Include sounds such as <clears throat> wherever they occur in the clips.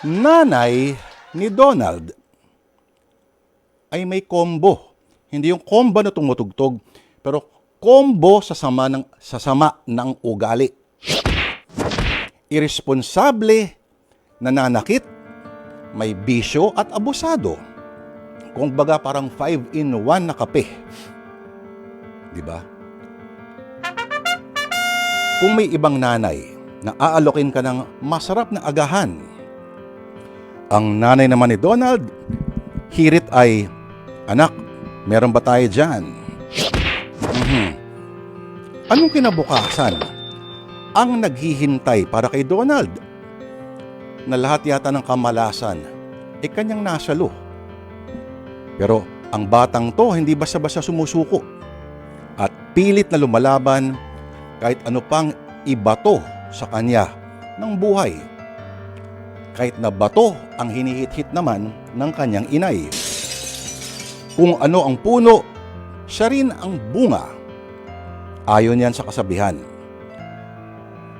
nanay ni Donald ay may combo. Hindi yung combo na tumutugtog, pero combo sa sama ng, sa sama ng ugali. Irresponsable, nananakit, may bisyo at abusado. Kung baga parang 5 in 1 na kape. Di ba? Kung may ibang nanay na aalokin ka ng masarap na agahan, ang nanay naman ni Donald, hirit ay, Anak, meron ba tayo dyan? Mhm. Anong kinabukasan? Ang naghihintay para kay Donald na lahat yata ng kamalasan ay kanyang nasalo. Pero ang batang to hindi basta-basta sumusuko at pilit na lumalaban kahit ano pang ibato sa kanya ng buhay. Kahit na bato ang hinihit-hit naman ng kanyang inay. Kung ano ang puno, siya rin ang bunga. Ayon yan sa kasabihan.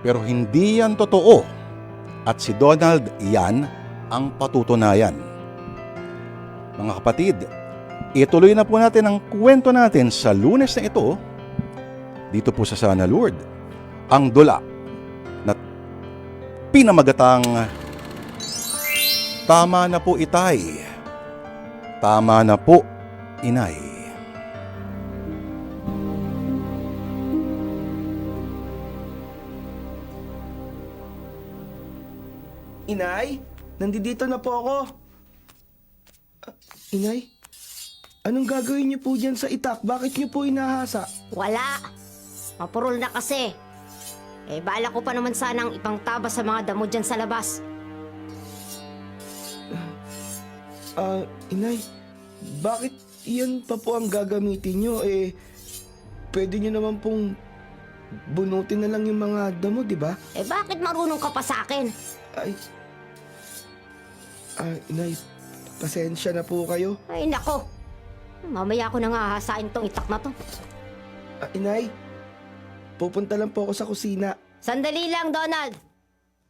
Pero hindi yan totoo. At si Donald yan ang patutunayan. Mga kapatid, ituloy na po natin ang kwento natin sa lunes na ito dito po sa Sana Lord. Ang dula na pinamagatang Tama na po itay. Tama na po inay. Inay, nandito na po ako. Ah, inay, anong gagawin niyo po dyan sa itak? Bakit niyo po inahasa? Wala. Mapurol na kasi. Eh, bala ko pa naman sanang ipangtaba sa mga damo dyan sa labas. Ah, inay, bakit iyan pa po ang gagamitin niyo? Eh, pwede niyo naman pong bunutin na lang yung mga damo, di ba? Eh, bakit marunong ka pa sa akin? Ay, ah, inay, pasensya na po kayo. Ay, nako. Mamaya ko nang hahasain tong itak na to. Ah, inay, pupunta lang po ako sa kusina. Sandali lang, Donald.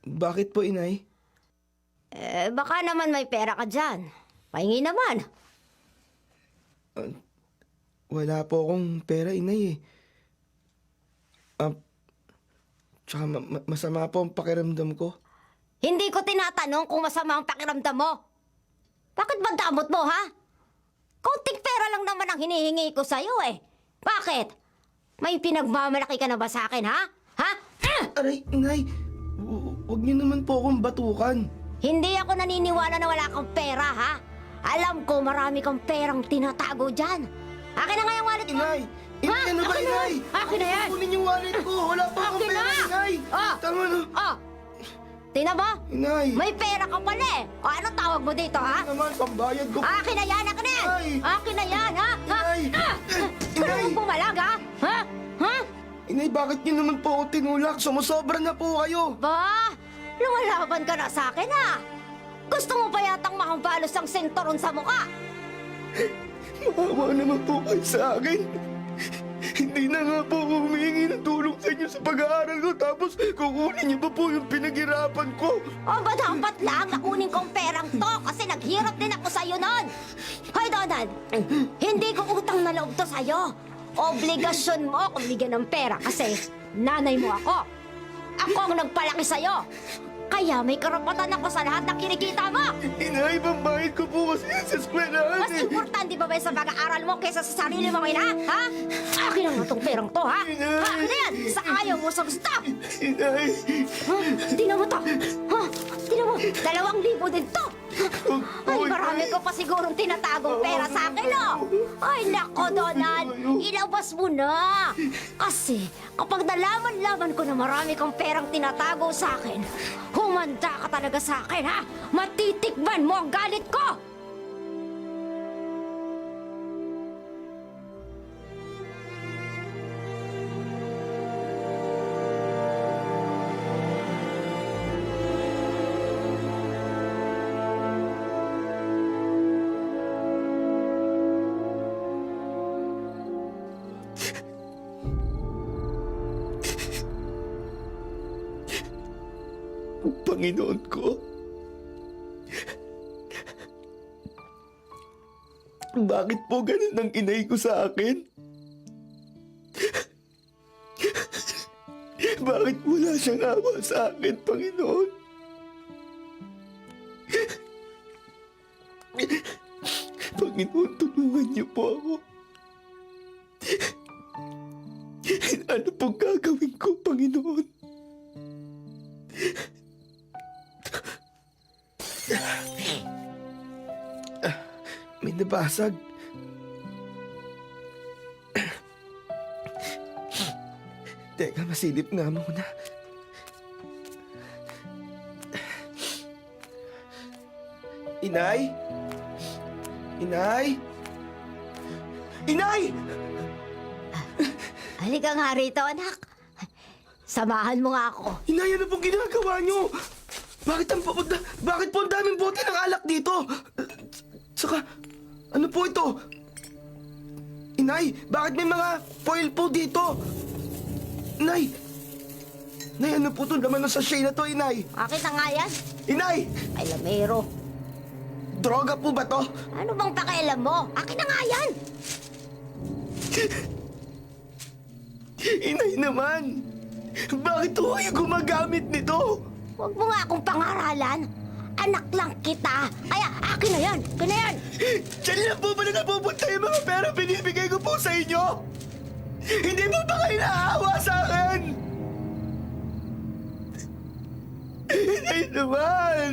Bakit po, inay? Eh, baka naman may pera ka dyan. Pahingi naman. Wala po akong pera, inay eh. Ah, tsaka ma- ma- masama po ang pakiramdam ko. Hindi ko tinatanong kung masama ang pakiramdam mo. Bakit ba damot mo, ha? Kaunting pera lang naman ang hinihingi ko sa'yo eh. Bakit? May pinagmamalaki ka na ba sa akin, ha? Ha? Ah! Aray, inay, hu- huwag niyo naman po akong batukan. Hindi ako naniniwala na wala kang pera, ha? Alam ko marami kang perang tinatago dyan. Akin na nga yung wallet mo. Inay! Inay, Ha? ano ba, Akin na inay? yan! Akin na yan! Kunin yung wallet ko! Wala pa akong Akin pera, na! inay! Ah! Tama na! Oh! Tingnan mo? Inay! May pera ka pala eh. O ano tawag mo dito, ha? Naman, pambayad ko! Akin na yan, akin na yan! Inay! Akin na yan, ha? Ha? Inay! Ah! Inay! Ano bumalag, ha? Ha? Ha? Inay, bakit niyo naman po ako tinulak? Sumusobra na po kayo! Ba? Lumalaban ka na sa akin, ha? Gusto mo ba yatang makabalos ang sentoron sa mukha? Maawa naman po kayo sa akin. Hindi na nga po ako humingi ng tulong sa inyo sa pag-aaral ko tapos kukunin niyo pa po yung pinaghirapan ko. O ba dapat lang nakunin kong perang to kasi naghirap din ako sa'yo nun? Hoy, Donald! Hindi ko utang na loob to sa'yo. Obligasyon mo akong bigyan ng pera kasi nanay mo ako. Ako ang nagpalaki sa'yo. Kaya may karapatan ako sa lahat ng kinikita mo. Inay, pambayad ko po kasi yan sa eskwelahan Mas eh. importante ba ba sa pag-aaral mo kaysa sa sarili mong ina? Ha? Akin ang itong perang to, ha? Ha? Ano yan? Sa ayaw mo sa gusto? Inay, Ha? Tingnan mo to. Ha? Tingnan mo. Dalawang libo din to. Ay, marami ko pa sigurong tinatagong pera sa akin, oh. Ay, nako, Donald. Ilabas mo na. Kasi, kapag nalaman-laman ko na marami kang perang tinatago sa akin, humanda ka talaga sa akin, ha? Matitikman mo ang galit ko. Panginoon ko. Bakit po ganun ang inay ko sa akin? Bakit wala siyang awa sa akin, Panginoon? Panginoon, tulungan niyo po ako. May nabasag. Teka, masilip nga muna. Inay? Inay? Inay! Halika nga rito, anak. Samahan mo nga ako. Inay, ano pong ginagawa niyo? Bakit ang papunta? Bakit po ang daming bote ng alak dito? Saka, ano po ito? Inay, bakit may mga foil po dito? Inay! Inay, ano po ito? Laman ng sachet na to, Inay! Akin na nga yan. Inay! Ay, lamero. Droga po ba to? Ano bang pakialam mo? Akin na nga yan. Inay naman! Bakit ho kayo gumagamit nito? Huwag mo nga akong pangaralan. Anak lang kita. Kaya akin na yan. Akin na yan. Diyan lang po pala napupunta yung mga pera binibigay ko po sa inyo? Hindi mo ba kayo naawa sa akin? Hindi naman!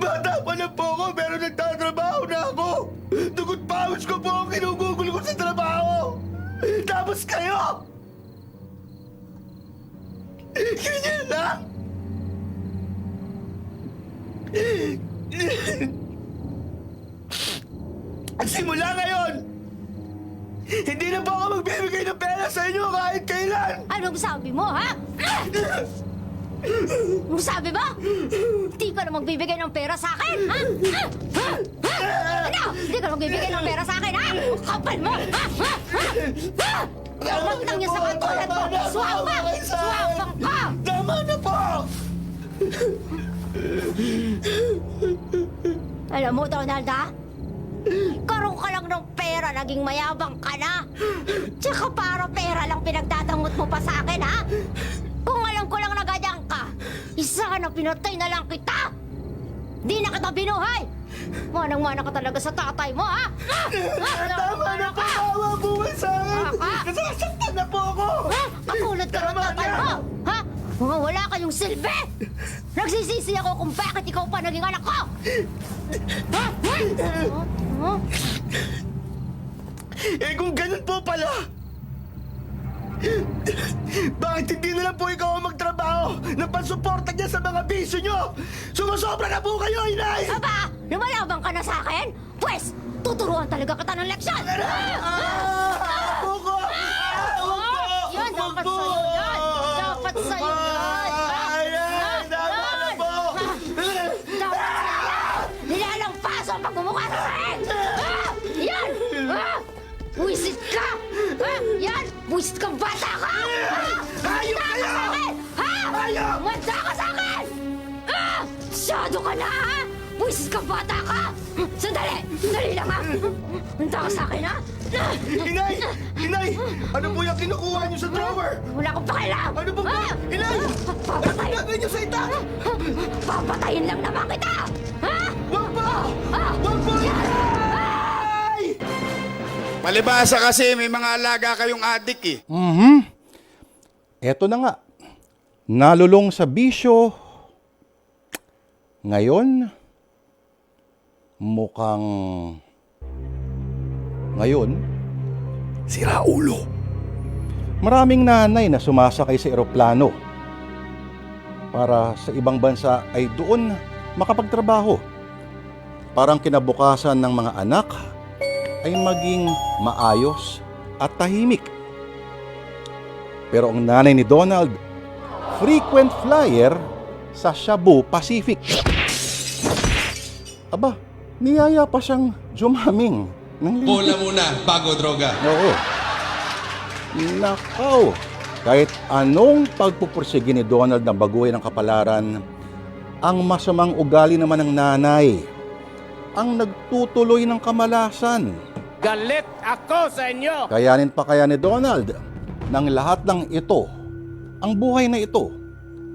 Bata pa lang po ako pero nagtatrabaho na ako! Dugot pawis ko po ang kinugugol ko sa trabaho! Tapos kayo! Ganyan lang! At simula ngayon, hindi na po ako magbibigay ng pera sa inyo kahit kailan! Anong sabi mo, ha? Anong sabi mo? Hindi ka na magbibigay ng pera sa akin, ha? Ha? Ha? Ha? Ano? Hindi ka na magbibigay ng pera sa akin, ha? Ang kapal mo, ha? Ha? Ha? Ha? Tawag lang yan sa Alam mo, Donald, ha? Karoon ka lang ng pera, naging mayabang ka na. Tsaka para pera lang pinagdadamot mo pa sa akin, ha? Kung alam ko lang na ganyan ka, isa na pinatay na lang kita. Di na kita binuhay. Manang-mana ka talaga sa tatay mo, ha? Tama na po! Awa po kayo sa akin! Nasasaktan na po ako! Ha? Katulad ka ng tatay mo, ha? Mga wala kayong silbi! Nagsisisi ako kung bakit ikaw pa naging anak ko! Ha? Ha? Ha? Eh kung ganun po pala, bakit hindi na lang po ikaw ang magtrabaho na pansuporta niya sa mga bisyo niyo? Sumusobra na po kayo, inay! Aba, lumalabang ka na sa akin? Pwes, tuturuan talaga kita ng leksyon! Ah! Ako ko! Ah, wag po! Yan, Wag dapat po! sa'yo yan! Dapat sa'yo Buwisit ka! Ha? Yan! Buwisit kang bata ka! Ha? Manda ka kayo! sa akin! Ha? Hayop! Manda ka sa akin! Ah! Masyado ka na, ha? Buwisit kang bata ka! Sandali! Sandali lang, ha? Manda ka sa akin, ha? Inay! Inay! Ano po yung kinukuha niyo sa drawer? Wala akong pakialam! Ano po Ha? Inay! Ano gagawin niyo sa ita? Papatayin lang naman kita! Ha? Wag po! Ah! Wag po! Inay! Palibasa kasi may mga alaga kayong adik eh. Mhm. Eto na nga. Nalulong sa bisyo. Ngayon, mukhang... Ngayon, Sira ulo. maraming nanay na sumasakay sa eroplano para sa ibang bansa ay doon makapagtrabaho. Parang kinabukasan ng mga anak ay maging maayos at tahimik. Pero ang nanay ni Donald, frequent flyer sa Cebu Pacific. Aba, niyaya pa siyang jumaming ng. Bola muna bago droga. Oo. Nakaw. Kahit anong pagpupursige ni Donald na baguhin ang kapalaran, ang masamang ugali naman ng nanay ang nagtutuloy ng kamalasan. Galit ako sa inyo! Kayanin pa kaya ni Donald ng lahat ng ito, ang buhay na ito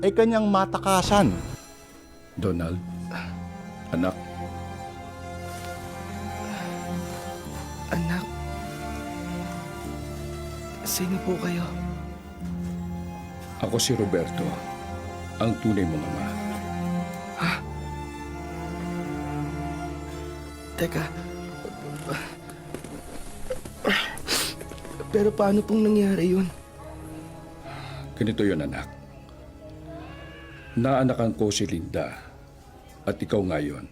ay kanyang matakasan. Donald, anak, Anak. Sino po kayo? ako si Roberto, ang tunay mong ama. Teka. Pero paano pong nangyari yun? Ganito yon anak. Naanakan ko si Linda at ikaw ngayon.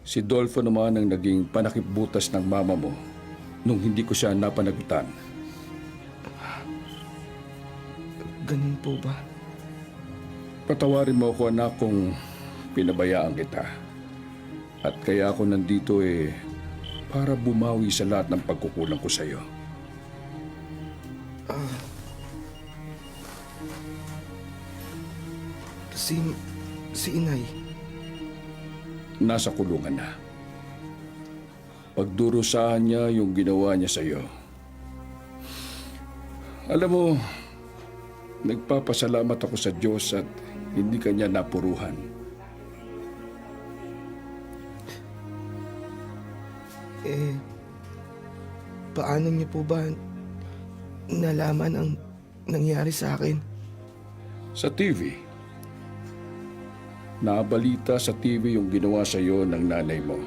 Si Dolfo naman ang naging panakipbutas ng mama mo nung hindi ko siya napanagutan. Ganun po ba? Patawarin mo ako anak kung pinabayaan kita. At kaya ako nandito eh para bumawi sa lahat ng pagkukulang ko sa iyo. Si... si inay. nasa kulungan na. Pagdurusahan niya yung ginawa niya sa iyo. Alam mo, nagpapasalamat ako sa Diyos at hindi kanya napuruhan. Eh... Paano niyo po ba nalaman ang nangyari sa akin? Sa TV, nabalita sa TV yung ginawa sa iyo ng nanay mo.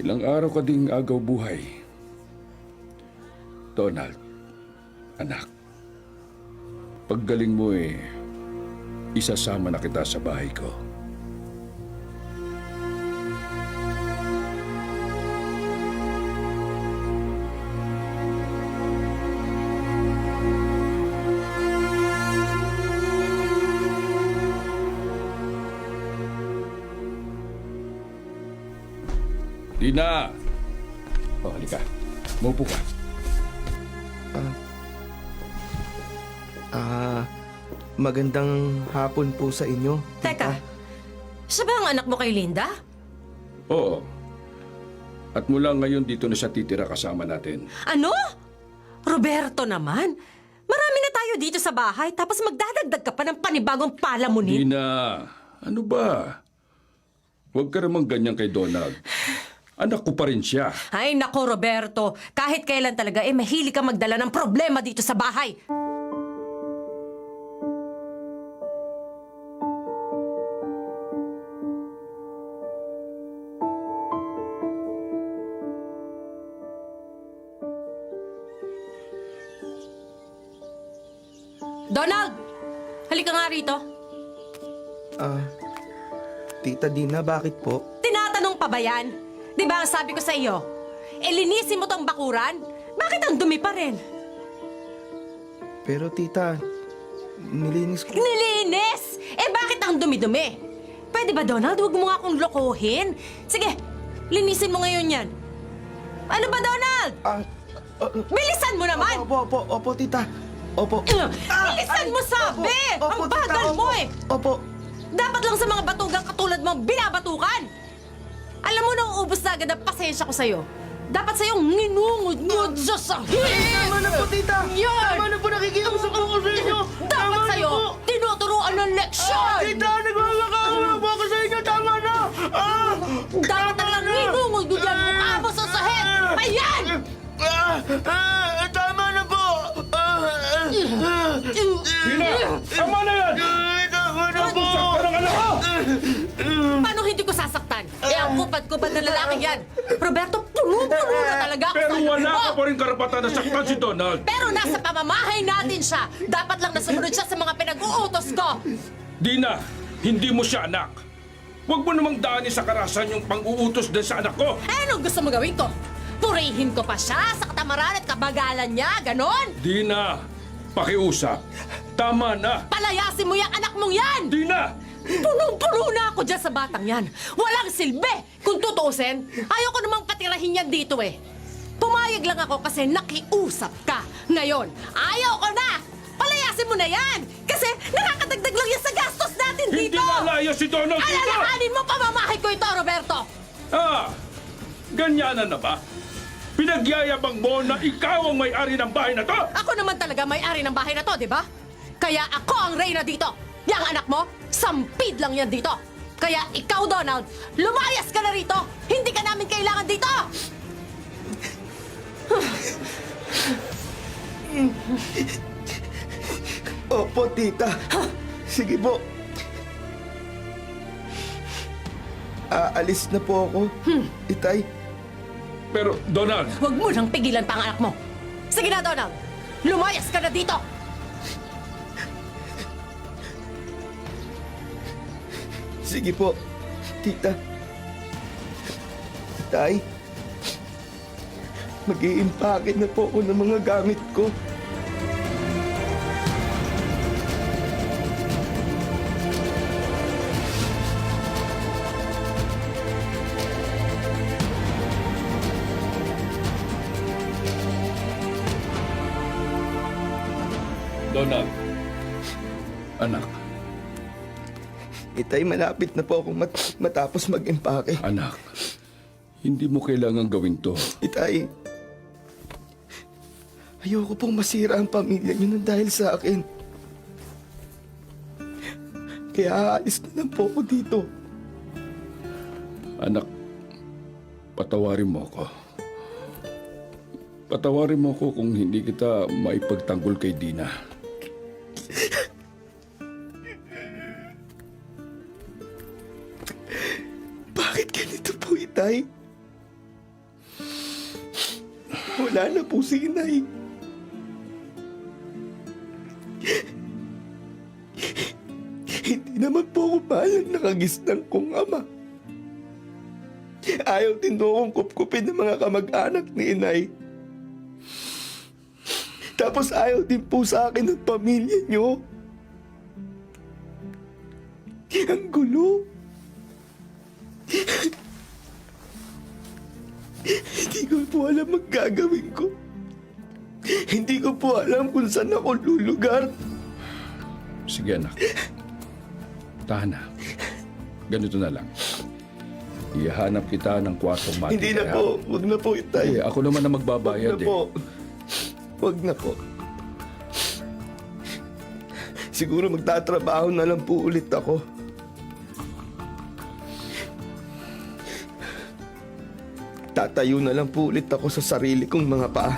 Ilang araw ka ding agaw buhay. Donald, anak, paggaling mo eh, isasama na kita sa bahay ko. O, halika. Maupo ka. Ah... magandang hapon po sa inyo. Teka, siya ba ang anak mo kay Linda? Oo. At mula ngayon dito na siya titira kasama natin. Ano? Roberto naman? Marami na tayo dito sa bahay tapos magdadagdag ka pa ng panibagong palamunin. Dina, ano ba? Huwag ka namang ganyan kay Donald. Anak ko pa rin siya. Ay nako Roberto, kahit kailan talaga eh mahilig ka magdala ng problema dito sa bahay. Donald! Halika nga rito. Ah... Tita Dina, bakit po? Tinatanong pa ba yan? Di ba ang sabi ko sa iyo? E linisin mo tong bakuran? Bakit ang dumi pa rin? Pero tita, nilinis ko... Nilinis! Eh bakit ang dumi-dumi? Pwede ba Donald, huwag mo nga akong lokohin? Sige, linisin mo ngayon yan. Ano ba Donald? Ah... ah, Bilisan mo naman! Opo, opo, opo, tita. Opo. Uh, <clears throat> bilisan mo sabi! Opo, ang tita, bagal mo opo. eh! Opo. Dapat lang sa mga batugang katulad mo binabatukan! Alam mo nang ubus na agad ang pasensya ko sa'yo. Dapat sa'yo nginungod-ngod sa sahig! Tama na po, tita! Yan! Tama na po, nakikiusap ako sa inyo! Dapat Tama na sa'yo, po! tinuturuan ng leksyon! Tita, nagmamakawa po ako sa inyo! Tama na! Ah! Dapat na lang nginungod ko dyan mukha mo sa sahig! Ayan! Ah! Ah! Tama na po! Ah! Ah! Tama na yan! Ah! Tama na po! Paano hindi ko sasaktan? Eh, ang kupad-kupad na lalaki yan. Roberto, puno-puno na talaga ako Pero wala ka Oh, pa rin karapatan na saktan si Donald. Pero nasa pamamahay natin siya. Dapat lang nasunod siya sa mga pinag-uutos ko. Dina, hindi mo siya anak. Huwag mo namang daanin sa karasan yung pang-uutos din sa anak ko. Eh, anong gusto mo gawin ko? Purihin ko pa siya sa katamaran at kabagalan niya, ganon? Dina, pakiusap. Tama na. Palayasin mo yung anak mong yan! Dina! Punong-puno na ako dyan sa batang yan. Walang silbi! Kung tutuusin, ayoko namang patirahin yan dito eh. Pumayag lang ako kasi nakiusap ka. Ngayon, ayaw ko na! Palayasin layasin mo na yan! Kasi nakakadagdag lang yan sa gastos natin Hindi dito! lalaya si Donald dito! Alalahanin mo pamamahay ko ito, Roberto! Ah! Ganyanan na ba? Pinagyayabang mo na ikaw ang may-ari ng bahay na to? Ako naman talaga may-ari ng bahay na to, di ba? Kaya ako ang reyna dito! Yang anak mo, sampid lang yan dito! Kaya ikaw, Donald, lumayas ka na rito! Hindi ka namin kailangan dito! Opo, tita. Sige po. Aalis na po ako. Itay, Pero, Donald, Huwag mo nang pigilan pa ang anak mo! Sige na, Donald! Lumayas ka na dito! Sige po. Tita. Itay. Mag-iimpake na po ako ng mga gamit ko. Donald. Anak, Itay, malapit na po ako mat- matapos mag-impake. anak. Hindi mo kailangan gawin to. Itay, ayoko pong masira ang pamilya niyo nang dahil sa akin. Kaya aalis na lang po ako dito. Anak, patawarin mo ako. Patawarin mo ako kung hindi kita maipagtanggol kay Dina. Po, Itay? Wala na po si Inay. Hindi naman po ako balang nakagisnan kong ama. Ayaw din po akong kupkupin ng mga kamag-anak ni Inay. Tapos ayaw din po sa akin ng pamilya niyo. Ang gulo. Hindi ko po alam ang gagawin ko. Hindi ko po alam kung saan ako lulugar. Sige anak. Tahan na. Ganito na lang. Ihanap kita ng kwartong mati. Hindi na po. Huwag na po, Eh, Itay. ako naman na Huwag magbabayad na eh. po. Huwag na po. Siguro magtatrabaho na lang po ulit ako. Tatayo na lang po ulit ako sa sarili kong mga paa.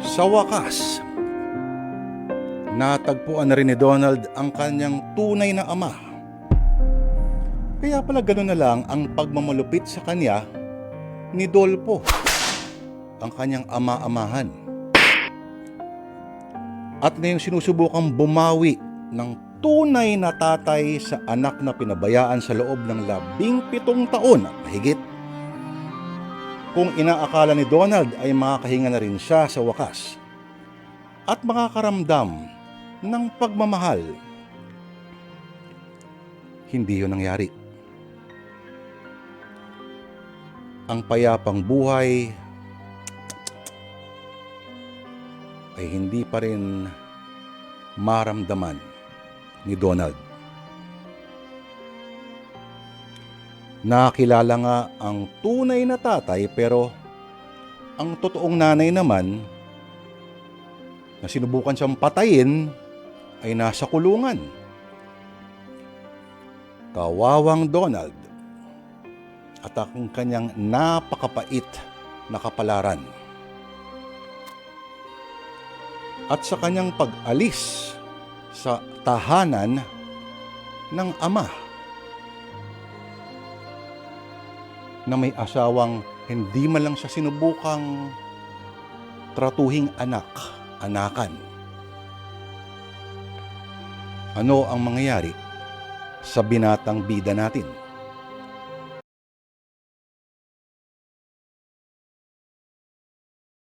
Sa wakas, natagpuan na rin ni Donald ang kanyang tunay na ama. Kaya pala gano'n na lang ang pagmamalupit sa kanya ni Dolpo, ang kanyang ama-amahan. At ngayong sinusubukang bumawi ng tunay na tatay sa anak na pinabayaan sa loob ng labing pitong taon at mahigit kung inaakala ni Donald ay makakahinga na rin siya sa wakas at makakaramdam ng pagmamahal. Hindi yun nangyari. Ang payapang buhay ay hindi pa rin maramdaman ni Donald. Nakilala nga ang tunay na tatay pero ang totoong nanay naman na sinubukan siyang patayin ay nasa kulungan. Kawawang Donald at ang kanyang napakapait na kapalaran. At sa kanyang pag-alis sa tahanan ng ama na may asawang hindi man lang siya sinubukang tratuhing anak, anakan. Ano ang mangyayari sa binatang bida natin?